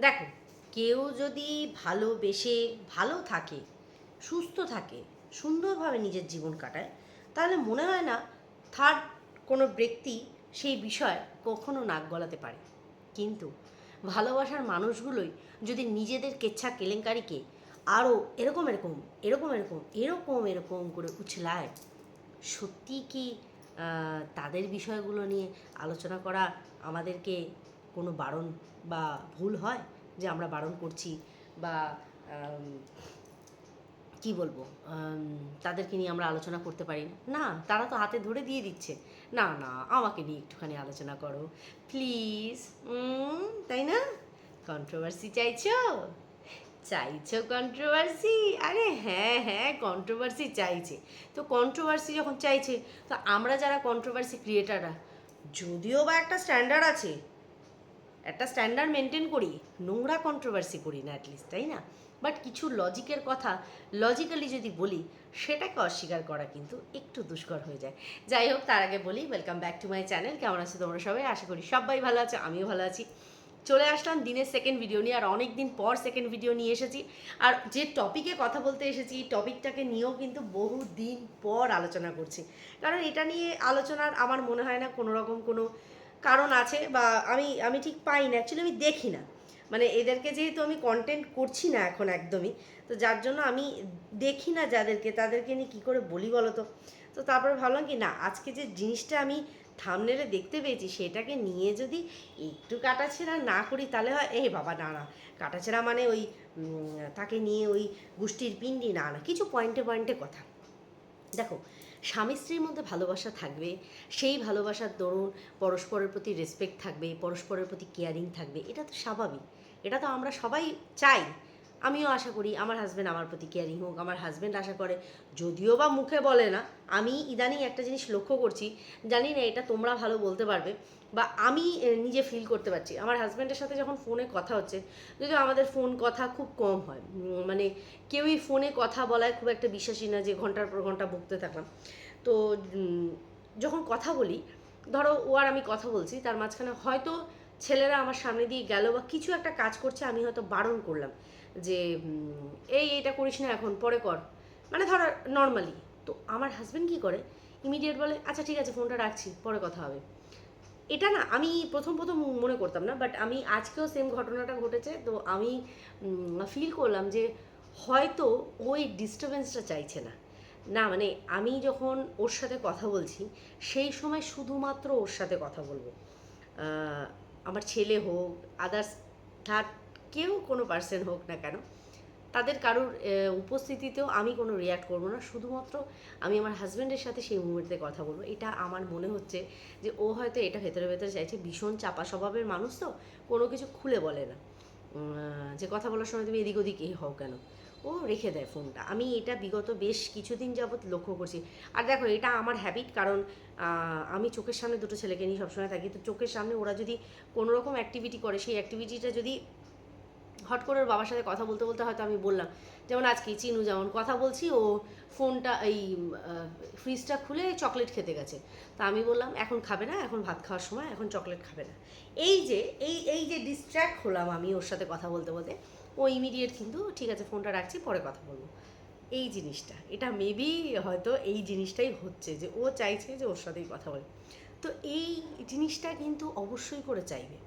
দেখো, কেউ যদি ভালোবেসে ভালো থাকে, সুস্থ থাকে, সুন্দরভাবে নিজের জীবন কাটায়, তাহলে মনে হয় না থার্ড কোনো ব্যক্তি সেই বিষয়ে কখনো নাক গলাতে পারে। কিন্তু ভালোবাসার মানুষগুলোই যদি নিজেদের কেচ্ছা কেলেঙ্কারিকে আরও এরকম এরকম এরকম এরকম এরকম এরকম করে উছলায়, সত্যি কি তাদের বিষয়গুলো নিয়ে আলোচনা করা আমাদেরকে কোনো বারণ বা ভুল হয় যে আমরা বারণ করছি বা কি বলব তাদেরকে নিয়ে আমরা আলোচনা করতে পারি? না না তারা তো হাতে ধরে দিয়ে দিচ্ছে। না না, আমাকে নিয়ে একটুখানি আলোচনা করো। প্লিজ তাই না? কন্ট্রোভার্সি চাইছো? চাইছো কন্ট্রোভার্সি আরে হ্যাঁ হ্যাঁ কন্ট্রোভার্সি চাইছে। তো কন্ট্রোভার্সি যখন চাইছে, তো আমরা যারা কন্ট্রোভার্সি ক্রিয়েটাররা যদিও বা একটা স্ট্যান্ডার্ড আছে একটা স্ট্যান্ডার্ড মেনটেন করি, নোংরা কন্ট্রোভার্সি করি না অ্যাটলিস্ট তাই না? বাট কিছু লজিকের কথা লজিক্যালি যদি বলি, সেটাকে অস্বীকার করা কিন্তু একটু দুষ্কর হয়ে যায়। যাই হোক, তার আগে বলি welcome back to my channel কেমন আছো তোমরা সবাই? আশা করি সবাই ভালো আছে, আমিও ভালো আছি। চলে আসলাম দিনের সেকেন্ড ভিডিও নিয়ে, আর অনেক দিন পর সেকেন্ড ভিডিও নিয়ে এসেছি। আর যে টপিকে কথা বলতে এসেছি, এই টপিকটাকে নিয়েও কিন্তু বহু দিন পর আলোচনা করছি। কারণ এটা নিয়ে আলোচনার আমার মনে হয় না কোনো রকম কোনো কারণ আছে বা আমি আমি ঠিক পাই না অ্যাকচুয়ালি আমি দেখি না। মানে এদেরকে যেহেতু আমি কন্টেন্ট করছি না এখন একদমই, তো যার জন্য আমি দেখি না যাদেরকে, তাদেরকে নিয়ে কী করে বলি বলো তো তো তারপরে ভাবলাম কি, না, আজকে যে জিনিসটা আমি থামনেলে দেখতে পেয়েছি, সেটাকে নিয়ে যদি একটু কাটাছেড়া না করি, তাহলে হয় এই বাবা, না না, কাটাছেড়া মানে ওই তাকে নিয়ে ওই গোষ্ঠীর পিণ্ডি, না না, কিছু পয়েন্টে পয়েন্টে কথা। দেখো স্বামী স্ত্রীর মধ্যে ভালোবাসা থাকবে, সেই ভালোবাসার দরুন পরস্পরের প্রতি রেসপেক্ট থাকবে, পরস্পরের প্রতি কেয়ারিং থাকবে, এটা তো স্বাভাবিক। এটা তো আমরা সবাই চাই আমিও আশা করি আমার হাজব্যান্ড আমার প্রতি কেয়ারিং হোক, আমার হাজব্যান্ড আশা করে। যদিও বা মুখে বলে না, আমি ইদানিং একটা জিনিস লক্ষ্য করছি, জানি না এটা তোমরা ভালো বলতে পারবে বা আমি নিজে ফিল করতে পারছি। আমার হাজব্যান্ডের সাথে যখন ফোনে কথা হচ্ছে, যদিও আমাদের ফোন কথা খুব কম হয় মানে কেউই ফোনে কথা বলায় খুব একটা বিশ্বাসী না যে ঘণ্টার পর ঘণ্টা বকতে থাকলাম। তো যখন কথা বলি, ধরো ও আর আমি কথা বলছি, তার মাঝখানে হয়তো ছেলেরা আমার সামনে দিয়ে গেল বা কিছু একটা কাজ করছে, আমি হয়তো বারণ করলাম। যে এই এটা করিস না এখন, পরে কর। মানে ধরো নর্মালি তো আমার হাজব্যান্ড কী করে? ইমিডিয়েট বলে আচ্ছা ঠিক আছে ফোনটা রাখছি, পরে কথা হবে। এটা না, আমি প্রথম প্রথম মনে করতাম না বাট আমি আজকেও সেম ঘটনাটা ঘটেছে। তো আমি ফিল করলাম যে, হয়তো ওই ডিস্টারবেন্সটা চাইছে না। না মানে আমি যখন ওর সাথে কথা বলছি, সেই সময় শুধুমাত্র ওর সাথে কথা বলব। আমার ছেলে হোক আদার্স থার্ড কেউ কোনো পার্সন হোক না কেন, তাদের কারোর উপস্থিতিতেও আমি কোনো রিয়াক্ট করব না। শুধুমাত্র আমি আমার হাজব্যান্ডের সাথে সেই মুহূর্তে কথা বলব। এটা আমার মনে হচ্ছে যে ও হয়তো এটা ভেতরে ভেতরে চাইছে। ভীষণ চাপা স্বভাবের মানুষ তো, কোনো কিছু খুলে বলে না। যে কথা বলার সময় তুমি এদিক ওদিক এই হও কেন? ও রেখে দেয় ফোনটা আমি এটা বিগত বেশ কিছুদিন যাবৎ লক্ষ্য করছি। আর দেখো, এটা আমার হ্যাবিট কারণ আমি চোখের সামনে দুটো ছেলেকে নিয়ে সবসময় থাকি। তো চোখের সামনে ওরা যদি কোনো রকম অ্যাক্টিভিটি করে, সেই অ্যাক্টিভিটিটা যদি হট করে ওর বাবার সাথে কথা বলতে বলতে হয়তো আমি বললাম, যেমন আজকে চিনু যেমন কথা বলছি, ও ফোনটা এই ফ্রিজটা খুলে চকলেট খেতে গেছে। তা আমি বললাম, এখন খাবে না, এখন ভাত খাওয়ার সময়, এখন চকলেট খাবে না। এই যে, এই এই যে ডিস্ট্র্যাক্ট হলাম আমি ওর সাথে কথা বলতে বলতে, ও ইমিডিয়েট কিন্তু, ঠিক আছে, ফোনটা রাখছি, পরে কথা বলব। এই জিনিসটা, এটা মেবি হয়তো এই জিনিসটাই হচ্ছে যে, ও চাইছে যে ওর সাথেই কথা বলে। তো এই জিনিসটা কিন্তু অবশ্যই করে চাইবে।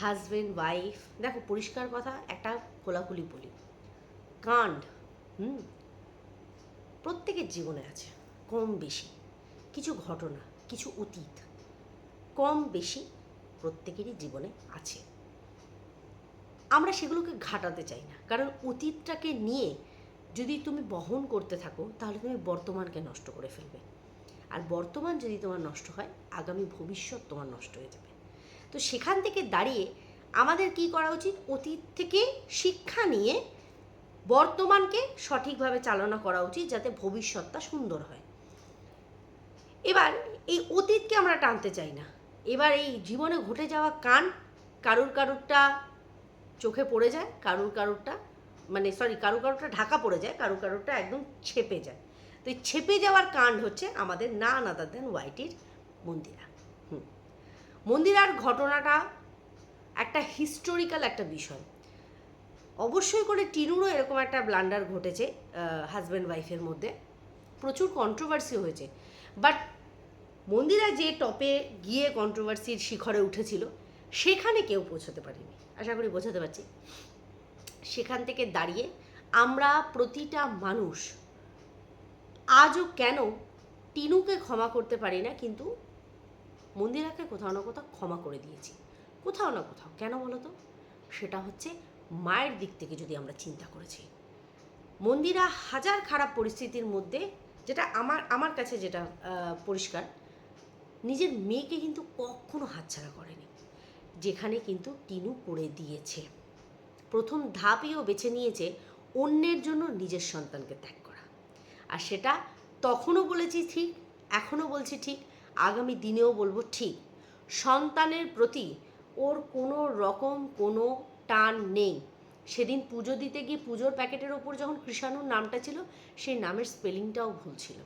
হাজব্যান্ড ওয়াইফ, দেখো পরিষ্কার কথা, একটা খোলাখুলি বলি। কাণ্ড, হুম? প্রত্যেকের জীবনে আছে, কম বেশি। কিছু ঘটনা, কিছু অতীত, কম বেশি প্রত্যেকেরই জীবনে আছে। আমরা সেগুলোকে ঘাটাতে চাই না, কারণ অতীতটাকে নিয়ে যদি তুমি বহন করতে থাকো, তাহলে তুমি বর্তমানকে নষ্ট করে ফেলবে। আর বর্তমান যদি তোমার নষ্ট হয়, আগামী ভবিষ্যৎ তোমার নষ্ট হয়ে যাবে। তো সেখান থেকে দাঁড়িয়ে আমাদের কি করা উচিত? অতীত থেকে শিক্ষা নিয়ে বর্তমানকে সঠিকভাবে চালনা করা উচিত যাতে ভবিষ্যৎটা সুন্দর হয়। এবার এই অতীতকে আমরা টানতে চাই না। এবার এই জীবনে ঘটে যাওয়া কান কারুর কারুরটা চোখে পড়ে যায়, কারুর কারুরটা মানে সরি কারুর কারুরটা ঢাকা পড়ে যায়, কারুর কারুরটা একদম ছেপে যায়। তো এই ছেপে যাওয়ার কাণ্ড হচ্ছে আমাদের না আদার দেন ওয়াইটির মন্দিরা। মন্দিরার ঘটনাটা একটা হিস্টোরিক্যাল একটা বিষয়। অবশ্যই করে টিনুরও এরকম একটা ব্লান্ডার ঘটেছে হাজব্যান্ড ওয়াইফের মধ্যে। প্রচুর কন্ট্রোভার্সি হয়েছে। বাট মন্দিরা যে টপে গিয়ে কন্ট্রোভার্সির শিখরে উঠেছিল, সেখানে কেউ পৌঁছতে পারেনি। আশা করি বোঝাতে পারছি। সেখান থেকে দাঁড়িয়ে আমরা প্রতিটা মানুষ আজও কেন টিনুকে ক্ষমা করতে পারি না, কিন্তু মন্দিরাকে কোথাও না কোথাও ক্ষমা করে দিয়েছি। কোথাও না কোথাও, কেন বলো তো? সেটা হচ্ছে মায়ের দিক থেকে যদি আমরা চিন্তা করেছি। মন্দিরা হাজার খারাপ পরিস্থিতির মধ্যে, যেটা আমার আমার কাছে যেটা পরিষ্কার, নিজের মেয়েকে কিন্তু কখনো হাতছাড়া করেনি। যেখানে কিন্তু টিনু করে দিয়েছে। প্রথম ধাপইও বেছে নিয়েছে অন্যের জন্য নিজের সন্তানকে ত্যাগ করা। আর সেটা তখনও বলেছি ঠিক, এখনও বলছি ঠিক আগামী দিনেও বলব ঠিক। সন্তানের প্রতি ওর কোনো রকম কোনো টান নেই। সেদিন পুজো দিতে গিয়ে পুজোর প্যাকেটের ওপর যখন কৃষাণুর নামটা ছিল, সেই নামের স্পেলিংটাও ভুল ছিল।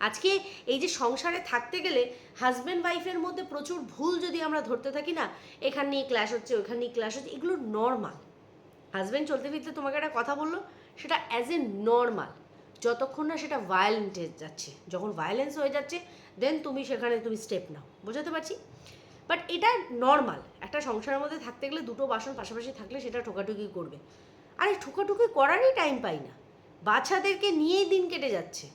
আজকে এই যে সংসারে থাকতে গেলে হাজব্যান্ড ওয়াইফের মধ্যে প্রচুর ভুল যদি আমরা ধরতে থাকি না, এখান নিয়ে ক্লাস হচ্ছে, ওখান নিয়ে ক্লাস হচ্ছে, এগুলো নর্মাল হাজব্যান্ড চলতে ফিরতে তোমাকে একটা কথা বলল, সেটা অ্যাজ এ নর্মাল যতক্ষণ না সেটা ভায়োলেন্ট হয়ে যাচ্ছে, যখন ভায়োলেন্স হয়ে যাচ্ছে দেন তুমি সেখানে তুমি স্টেপ নাও। বোঝাতে পারছি? বাট এটা নর্মাল একটা সংসারের মধ্যে থাকতে গেলে দুটো বাসন পাশাপাশি থাকলে সেটা ঠোকাঠুকি করবে। আরে ঠোকাঠুকি করারই টাইম পাই না। বাচ্চাদেরকে নিয়েই দিন কেটে যাচ্ছে।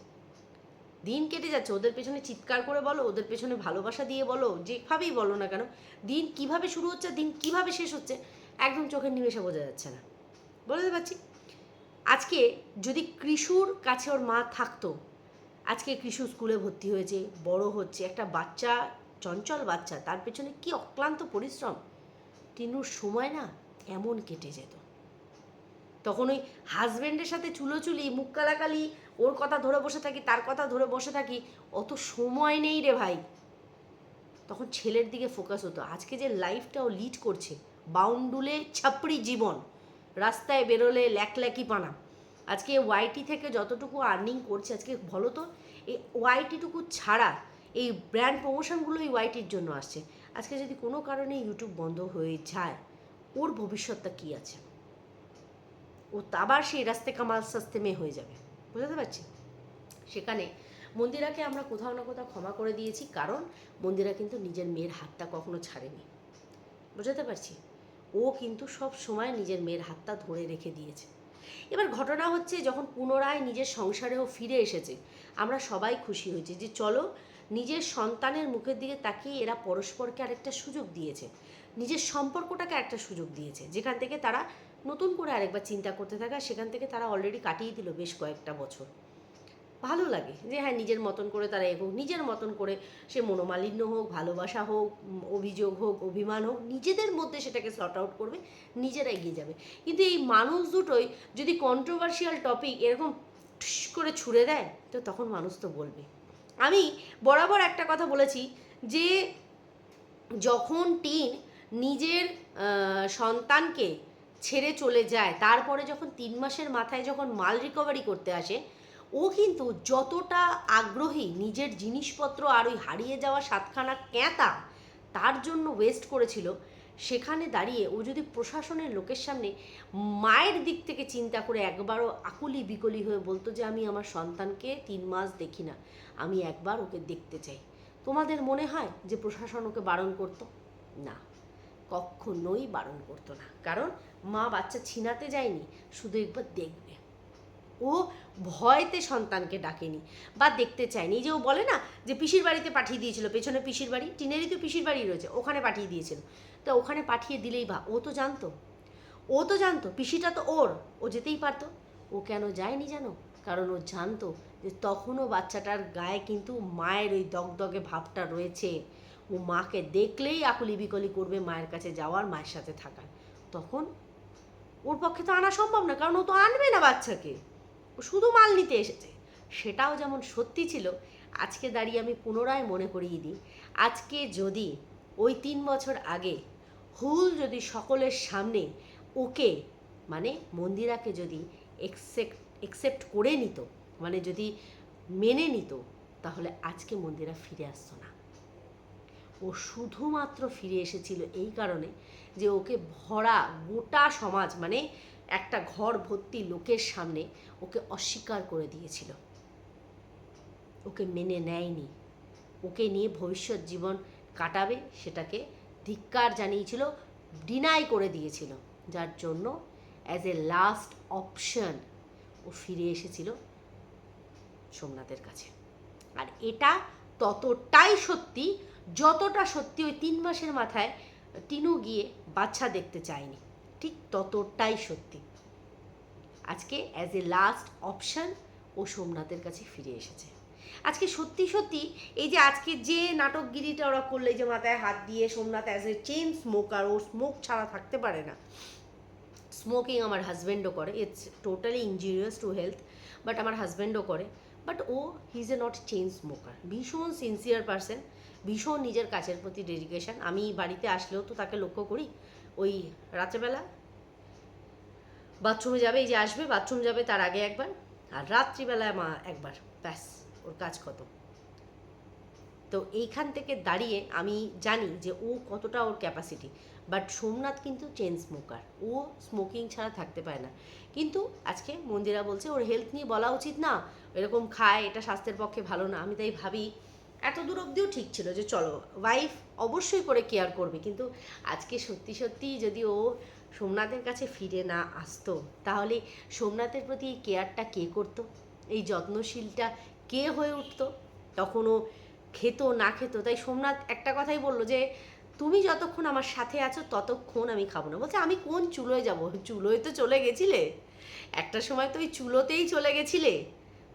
দিন কেটে যাচ্ছে, ওদের পেছনে চিৎকার করে বলো, ওদের পেছনে ভালোবাসা দিয়ে বলো, যেভাবেই বলো না কেন, দিন কীভাবে শুরু হচ্ছে, দিন কীভাবে শেষ হচ্ছে, একদম চোখের নিমেষে বোঝা যাচ্ছে না। বলতে পারছি? আজকে যদি কৃষুর কাছে ওর মা থাকতো, আজকে কৃষু স্কুলে ভর্তি হয়েছে, বড় হচ্ছে, একটা বাচ্চা, চঞ্চল বাচ্চা, তার পেছনে কি অক্লান্ত পরিশ্রম? টিনুর সময় না এমন কেটে যেত। তখন ওই হাজব্যান্ডের সাথে চুলোচুলি, মুখ কালাকালি, ওর কথা ধরে বসে থাকি, তার কথা ধরে বসে থাকি, অত সময় নেই রে ভাই। তখন ছেলের দিকে ফোকাস হতো। আজকে যে লাইফটা ও লিড করছে, বাউন্ডুলে ছাপড়ি জীবন। রাস্তায় বেরোলে ল্যাকল্যাকি পানা। আজকে ওয়াইটি থেকে যতটুকু আর্নিং করছে, আজকে বলো তো, এই ওয়াইটিটুকু ছাড়া এই ব্র্যান্ড প্রমোশনগুলো এই ওয়াইটির জন্য আসছে। আজকে যদি কোনো কারণে ইউটিউব বন্ধ হয়ে যায়, ওর ভবিষ্যৎটা কী আছে? ও আবার সেই রাস্তে কামাল সাস্তে মেয়ে হয়ে যাবে। বুঝতে পারছি? সেখানে মন্দিরাকে আমরা কোথাও না কোথাও ক্ষমা করে দিয়েছি, কারণ মন্দিরা কিন্তু নিজের মেয়ের হাতটা কখনো ছাড়েনি। বুঝতে পারছি? ও কিন্তু সব সময় নিজের মেয়ের হাতটা ধরে রেখে দিয়েছে। এবার ঘটনা হচ্ছে যখন পুনরায় নিজের সংসারেও ফিরে এসেছে, আমরা সবাই খুশি হয়েছি যে চলো, নিজের সন্তানের মুখের দিকে তাকিয়ে এরা পরস্পরকে আরেকটা সুযোগ দিয়েছে। নিজের সম্পর্কটাকে একটা সুযোগ দিয়েছে। যেখান থেকে তারা নতুন করে আরেকবার চিন্তা করতে থাকে সেখান থেকে তারা অলরেডি কাটিয়ে দিল বেশ কয়েকটা বছর। ভালো লাগে যে হ্যাঁ নিজের মতন করে তারা এগোক, নিজের মতন করে সে মনোমালিন্য হোক, ভালোবাসা হোক অভিযোগ হোক, অভিমান হোক, নিজেদের মধ্যে সেটাকে সর্ট আউট করবে, নিজেরা এগিয়ে যাবে। কিন্তু এই মানুষ দুটোই যদি কন্ট্রোভার্সিয়াল টপিক এরকম করে ছুড়ে দেয়, তো তখন মানুষ তো বলবে। আমি বরাবর একটা কথা বলেছি যে যখন টিন নিজের সন্তানকে ছেড়ে চলে যায়, তারপরে যখন তিন মাসের মাথায় যখন মাল রিকভারি করতে আসে ও কিন্তু যতটা আগ্রহী নিজের জিনিসপত্র আর ওই হারিয়ে যাওয়া সাতখানা ক্যাঁতা তার জন্য ওয়েস্ট করেছিল, সেখানে দাঁড়িয়ে ও যদি প্রশাসনের লোকের সামনে মায়ের দিক থেকে চিন্তা করে একবারও আকুলি বিকলি হয়ে বলতো যে, আমি আমার সন্তানকে তিন মাস দেখি না, আমি একবার ওকে দেখতে চাই। তোমাদের মনে হয় যে প্রশাসন ওকে বারণ করতো? না কখনোই বারণ করতো না। কারণ মা বাচ্চা ছিনাতে যায়নি, শুধু একবার দেখবে। ও ভয়তে সন্তানকে ডাকেনি বা দেখতে চায়নি। যে ও বলে না যে পিসির বাড়িতে পাঠিয়ে দিয়েছিল, পেছনে পিসির বাড়ি, টিনেরই তো পিসির বাড়ি রয়েছে, ওখানে পাঠিয়ে দিয়েছিল। তো ওখানে পাঠিয়ে দিলেই বা, ও তো জানতো? ও তো জানতো, পিসিটা তো ওর, ও যেতেই পারতো। ও কেন যায়নি জানো? কারণ ও জানতো যে তখনও বাচ্চাটার গায়ে কিন্তু মায়ের ওই দগদগে ভাবটা রয়েছে। ও মাকে দেখলেই আকুলি বিকলি করবে মায়ের কাছে যাওয়ার, মায়ের সাথে থাকার। তখন ওর পক্ষে তো আনা সম্ভব না, কারণ ও তো আনবে না বাচ্চাকে। শুধু মাল নিতে এসেছে। সেটাও যেমন সত্যি ছিল, আজকে দাঁড়িয়ে আমি পুনরায় মনে করিয়ে দিই, আজকে যদি, ওই তিন বছর আগে, হুল যদি সকলের সামনে ওকে মানে মন্দিরাকে যদি একসেপ্ট একসেপ্ট করে নিত মানে যদি মেনে নিত, তাহলে আজকে মন্দিরা ফিরে আসতো না। ও শুধুমাত্র ফিরে এসেছিল এই কারণে যে ওকে ভরা গোটা সমাজ মানে একটা ঘর ভর্তি লোকের সামনে ওকে অস্বীকার করে দিয়েছিল। ওকে মেনে নেয়নি। ওকে নিয়ে ভবিষ্যৎ জীবন কাটাবে সেটাকে ধিক্কার জানিয়েছিল ডিনাই করে দিয়েছিল। যার জন্য অ্যাজ এ লাস্ট অপশন ও ফিরে এসেছিল সোমনাথের কাছে। আর এটা ততটাই সত্যি, যতটা সত্যি ওই তিন মাসের মাথায় টিনু গিয়ে বাচ্চা দেখতে চায়নি। ঠিক ততটাই সত্যি। আজকে অ্যাজ এ লাস্ট অপশন ও সোমনাথের কাছে ফিরে এসেছে। আজকে সত্যি সত্যি এই যে আজকে যে নাটকগিরিটা ওরা করলে যে মাথায় হাত দিয়ে Somnath as a chain smoker O smoke ছাড়া থাকতে পারে না। স্মোকিং আমার হাজব্যান্ডও করে। It's totally injurious to health but আমার হাজব্যান্ডও করে। But O he is a not chain smoker ভীষণ সিনসিয়ার পার্সন ভীষণ নিজের কাজের প্রতি ডেডিকেশন আমি বাড়িতে আসলেও তো তাকে লক্ষ্য করি ওই রাত্রেবেলা বাথরুমে যাবে, এই যে আসবে বাথরুম যাবে তার আগে একবার, আর রাত্রিবেলায় মা একবার, ব্যাস, ওর কাজ কত তো এইখান থেকে দাঁড়িয়ে আমি জানি যে ও কতটা ওর ক্যাপাসিটি বাট সোমনাথ কিন্তু চেন স্মোকার ও স্মোকিং ছাড়া থাকতে পারে না। কিন্তু আজকে মন্দিরা বলছে, ওর হেলথ নিয়ে বলা উচিত না, এরকম খায়, এটা স্বাস্থ্যের পক্ষে ভালো না, আমি তাই ভাবি এত দূর অবধিও ঠিক ছিল যে চলো ওয়াইফ অবশ্যই করে কেয়ার করবে। কিন্তু আজকে সত্যি সত্যি যদি ও সোমনাথের কাছে ফিরে না আসতো, তাহলে সোমনাথের প্রতি এই কেয়ারটা কে করতো? এই যত্নশীলটা কে হয়ে উঠতো? তখন ও খেত না খেত। তাই সোমনাথ একটা কথাই বলল যে, তুমি যতক্ষণ আমার সাথে আছো, ততক্ষণ আমি খাব না। বলছে, আমি কোন চুলোয় যাব? চুলোয় তো চলে গেছিলে? একটা সময় তো ওই চুলোতেই চলে গেছিলে।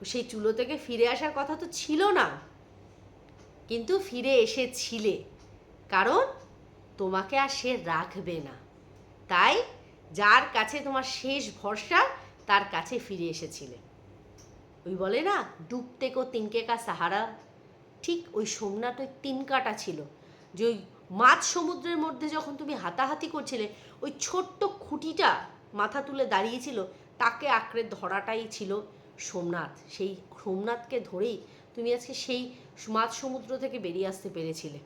সেই চুলো থেকে ফিরে আসার কথা তো ছিল না। কিন্তু ফিরে এসেছিলে। কারণ তোমাকে আর সে রাখবে না। তাই যার কাছে তোমার শেষ ভরসা, তার কাছে ফিরে এসেছিলে। ওই বলে না, ডুবতে কো তিনকে কা সাহারা। ঠিক ওই সোমনাথ ওই তিন কাটা ছিল। যে ওই মাছ সমুদ্রের মধ্যে যখন তুমি হাতাহাতি করছিলে, ওই ছোট্ট খুঁটিটা মাথা তুলে দাঁড়িয়েছিল, তাকে আঁকড়ে ধরাটাই ছিল সোমনাথ। সেই সোমনাথকে ধরেই তুমি আজকে সেই মাছ সমুদ্র থেকে বেরিয়ে আসতে পেরেছিলে।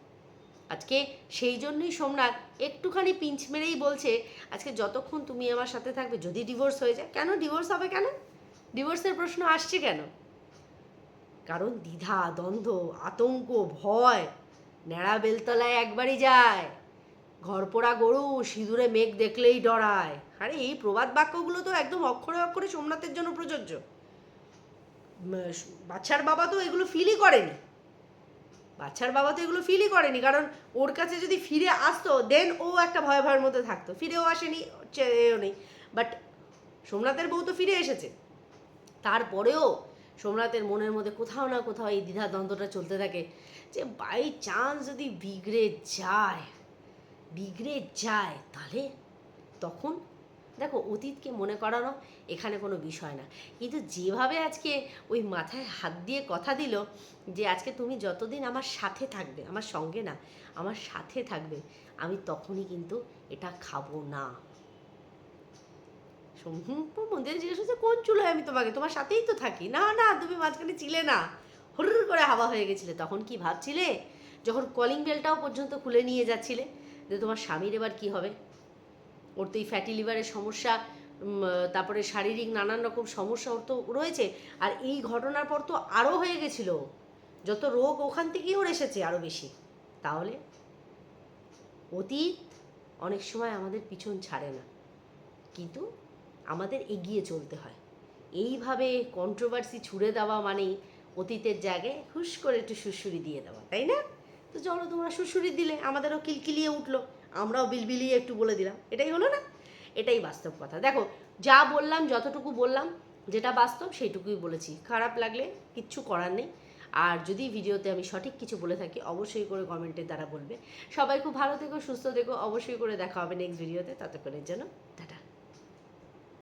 আজকে সেই জন্যই সোমনাথ একটুখানি পিঞ্চ মেরেই বলছে, আজকে যতক্ষণ তুমি আমার সাথে থাকবে, যদি ডিভোর্স হয়ে যায়। কেন ডিভোর্স হবে কেন? ডিভোর্সের প্রশ্ন আসছে কেন? কারণ দ্বিধা, দ্বন্দ্ব, আতঙ্ক, ভয়, ন্যাড়া বেলতলায় একবারই যায়। ঘরপোড়া গরু, সিঁদুরে মেঘ দেখলেই ডরায়। আরে, এই প্রবাদ বাক্যগুলো তো একদম অক্ষরে অক্ষরে সোমনাথের জন্য প্রযোজ্য। বাচ্চার বাবা তো এগুলো ফিলই করেনি। বাচ্চার বাবা তো এগুলো ফিলই করেনি, কারণ ওর কাছে যদি ফিরে আসতো দেন ও একটা ভয় ভয়ের মধ্যে থাকতো। ফিরেও আসেনি চেয়েও নেই। বাট সোমনাথের বউ তো ফিরে এসেছে। তারপরেও সোমনাথের মনের মধ্যে কোথাও না কোথাও এই দ্বিধা দ্বন্দ্বটা চলতে থাকে যে বাই চান্স যদি বিগড়ে যায় বিগড়ে যায়, তাহলে তখন দেখো অতীতকে মনে করানো এখানে কোনো বিষয় না। কিন্তু যেভাবে আজকে ওই মাথায় হাত দিয়ে কথা দিল যে আজকে তুমি যতদিন আমার সাথে থাকবে, আমার সঙ্গে না, আমার সাথে থাকবে, আমি তখনই কিন্তু এটা খাব না। সম্পূর্ণ মন্দিরে জিজ্ঞেস করছে, কোন চুলোয় আমি তোমাকে? তোমার সাথেই তো থাকি। না না, তুমি মাঝখানে ছিলে না। হুরুর করে হাওয়া হয়ে গেছিলে। তখন কি ভাবছিলে? যখন কলিং বেলটাও পর্যন্ত খুলে নিয়ে যাচ্ছিলে যে তোমার স্বামীর এবার কি হবে? ওর তো এই ফ্যাটি লিভারের সমস্যা তারপরে শারীরিক নানান রকম সমস্যা ওর তো রয়েছে। আর এই ঘটনার পর তো আরও হয়ে গেছিল। যত রোগ ওখান থেকেই ওর এসেছে আরও বেশি। তাহলে অতীত অনেক সময় আমাদের পিছন ছাড়ে না। কিন্তু আমাদের এগিয়ে চলতে হয়। এইভাবে কন্ট্রোভার্সি ছুড়ে দেওয়া মানেই অতীতের জায়গায় হুশ করে একটু সুরসুরি দিয়ে দেওয়া, তাই না? তো চলো তোমরা সুরসুরি দিলে, আমাদেরও কিলকিলিয়ে উঠল। আমরাও বিলবিলিয়ে একটু বলে দিলাম। এটাই হলো না? এটাই বাস্তব কথা। দেখো, যা বললাম, যতটুকু বললাম, যেটা বাস্তব, সেইটুকুই বলেছি। খারাপ লাগলে কিচ্ছু করার নেই। আর যদি ভিডিওতে আমি সঠিক কিছু বলে থাকি, অবশ্যই করে কমেন্টের দ্বারা বলবে। সবাই খুব ভালো থেকো, সুস্থ থেকো। অবশ্যই করে দেখা হবে নেক্সট ভিডিওতে ততক্ষণের জন্য